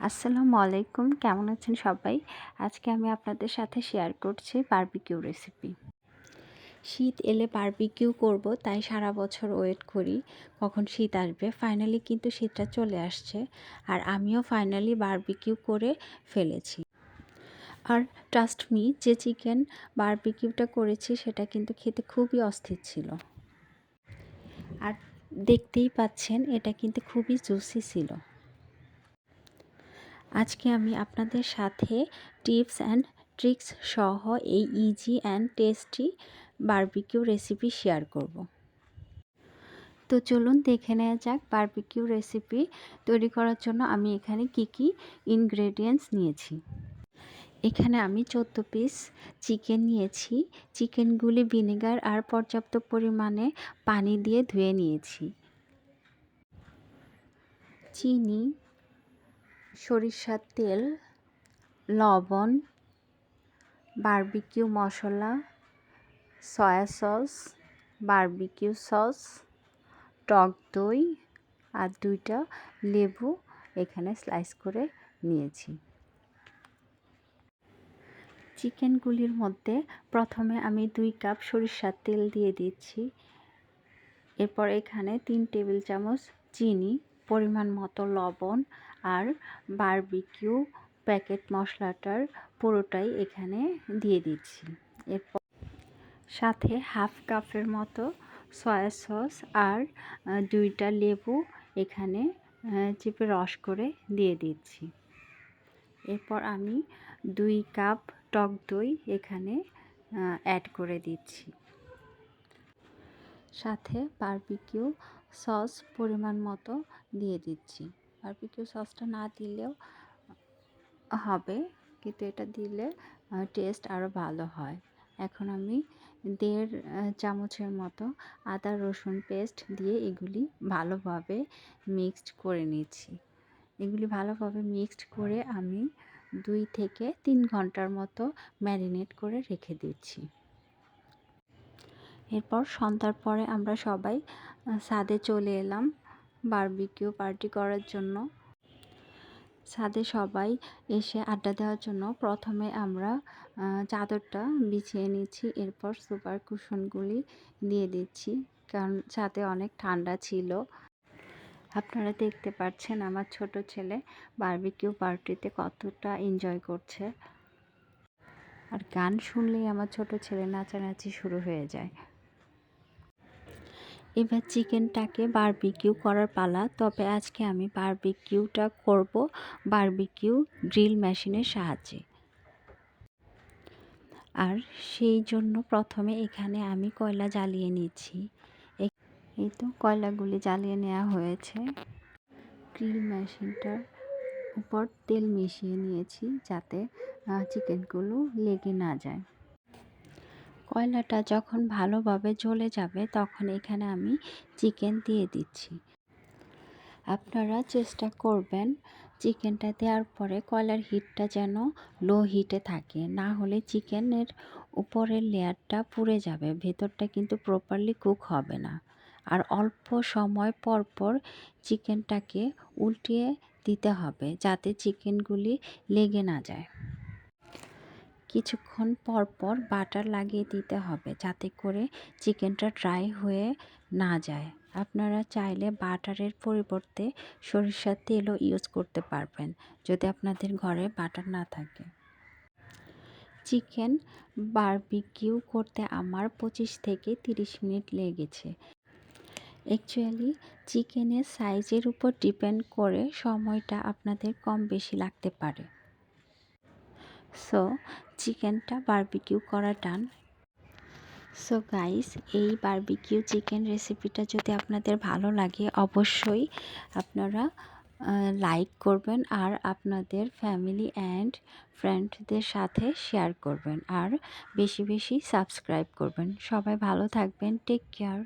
আসসালামু আলাইকুম। কেমন আছেন সবাই? আজকে আমি আপনাদের সাথে শেয়ার করছি বারবিকিউ রেসিপি শীত এলে বারবিকিউ করব, তাই সারা বছর ওয়েট করি, কখন শীত আসবে। ফাইনালি কিন্তু শীতটা চলে আসছে, আর আমিও ফাইনালি বারবিকিউ করে ফেলেছি। আর ট্রাস্ট মি যে চিকেন বারবিকিউটা করেছি, সেটা কিন্তু খেতে খুবই অস্থির ছিল। আর দেখতেই পাচ্ছেন, এটা কিন্তু খুবই জুসি ছিল। আজকে আমি আপনাদের সাথে টিপস অ্যান্ড ট্রিক্স সহ এই easy and tasty barbecue recipe share করব। তো চলুন দেখে নেওয়া যাক বারবিকিউ রেসিপি তৈরি করার জন্য আমি এখানে কি কি ইনগ্রেডিয়েন্টস নিয়েছি। এখানে আমি চোদ্দ পিস চিকেন নিয়েছি। চিকেনগুলি ভিনেগার আর পর্যাপ্ত পরিমাণে পানি দিয়ে ধুয়ে নিয়েছি। চিনি সরিষার তেল, লবণ, বারবিকিউ মশলা, সয়া সস, বারবিকিউ সস, টক দই আর দুইটা লেবু এখানে স্লাইস করে নিয়েছি। চিকেনগুলির মধ্যে প্রথমে আমি দুই কাপ সরিষার তেল দিয়ে দিচ্ছি। এরপর এখানে তিন টেবিল চামচ চিনি পরিমাণ মতো লবণ আর বারবিকিউ প্যাকেট মশলাটার পুরোটাই এখানে দিয়ে দিচ্ছি। এরপর সাথে হাফ কাপের মতো সয়া সস আর দুইটা লেবু এখানে চিপে রস করে দিয়ে দিচ্ছি। এরপর আমি দুই কাপ টক দই এখানে অ্যাড করে দিচ্ছি। সাথে বারবিকিউ সস পরিমাণ মতো দিয়ে দিচ্ছি। বারবিকিউ সসটা না দিলেও হবে, কিন্তু এটা দিলে টেস্ট আরও ভালো হয়। এখন আমি দেড় চামচের মতো আদা, রসুন পেস্ট দিয়ে এগুলি ভালোভাবে মিক্সড করে নিচ্ছি। এগুলি ভালোভাবে মিক্সড করে আমি দুই থেকে তিন ঘণ্টার মতো ম্যারিনেট করে রেখে দিচ্ছি। এরপর সন্ধ্যার পরে আমরা সবাই ছাদে চলে এলাম বারবিকিউ পার্টি করার জন্য। ছাদে সবাই এসে আড্ডা দেওয়ার জন্য প্রথমে আমরা চাদরটা বিছিয়ে নিচ্ছি, এরপর সুপার কুশনগুলি দিয়ে দিচ্ছি, কারণ ছাদে অনেক ঠান্ডা ছিল। আপনারা দেখতে পাচ্ছেন আমার ছোট ছেলে বারবিকিউ পার্টিতে কতটা এনজয় করছে। আর গান শুনলেই আমার ছোট ছেলে নাচানাচি শুরু হয়ে যায়। এবার চিকেনটাকে বারবিকিউ করার পালা। তবে আজকে আমি বারবিকিউটা করব বারবিকিউ ড্রিল মেশিনের সাহায্যে। আর সেই জন্য প্রথমে এখানে আমি কয়লা জ্বালিয়ে নিচ্ছি এই তো কয়লাগুলি জ্বালিয়ে নেওয়া হয়েছে। গ্রিল মেশিনটার উপর তেল মিশিয়ে নিয়েছি যাতে চিকেনগুলো লেগে না যায়। কয়লাটা যখন ভালোভাবে জ্বলে যাবে, তখন এখানে আমি চিকেন দিয়ে দিচ্ছি। আপনারা চেষ্টা করবেন চিকেনটা দেওয়ার পরে কয়লার হিটটা যেন লো হিটে থাকে। না হলে চিকেনের উপরের লেয়ারটা পুড়ে যাবে, ভেতরটা কিন্তু প্রপারলি কুক হবে না। আর অল্প সময় পর পর চিকেনটাকে উল্টিয়ে দিতে হবে, যাতে চিকেনগুলি লেগে না যায়। কিছুক্ষণ পর পর বাটার লাগিয়ে দিতে হবে যাতে করে চিকেনটা ড্রাই হয়ে না যায়। আপনারা চাইলে বাটারের পরিবর্তে সরিষার তেলও ইউজ করতে পারবেন যদি আপনাদের ঘরে বাটার না থাকে। চিকেন বারবিকিউ করতে আমার পঁচিশ থেকে তিরিশ মিনিট লেগেছে। অ্যাকচুয়ালি চিকেনের সাইজের উপর ডিপেন্ড করে সময়টা আপনাদের কম বেশি লাগতে পারে। সো চিকেনটা বারবিকিউ করা ডান। সো গাইস, এই বারবিকিউ চিকেন রেসিপিটা যদি আপনাদের ভালো লাগে, অবশ্যই আপনারা লাইক করবেন আর আপনাদের ফ্যামিলি অ্যান্ড ফ্রেন্ডদের সাথে শেয়ার করবেন আর বেশি বেশি সাবস্ক্রাইব করবেন। সবাই ভালো থাকবেন, টেক কেয়ার।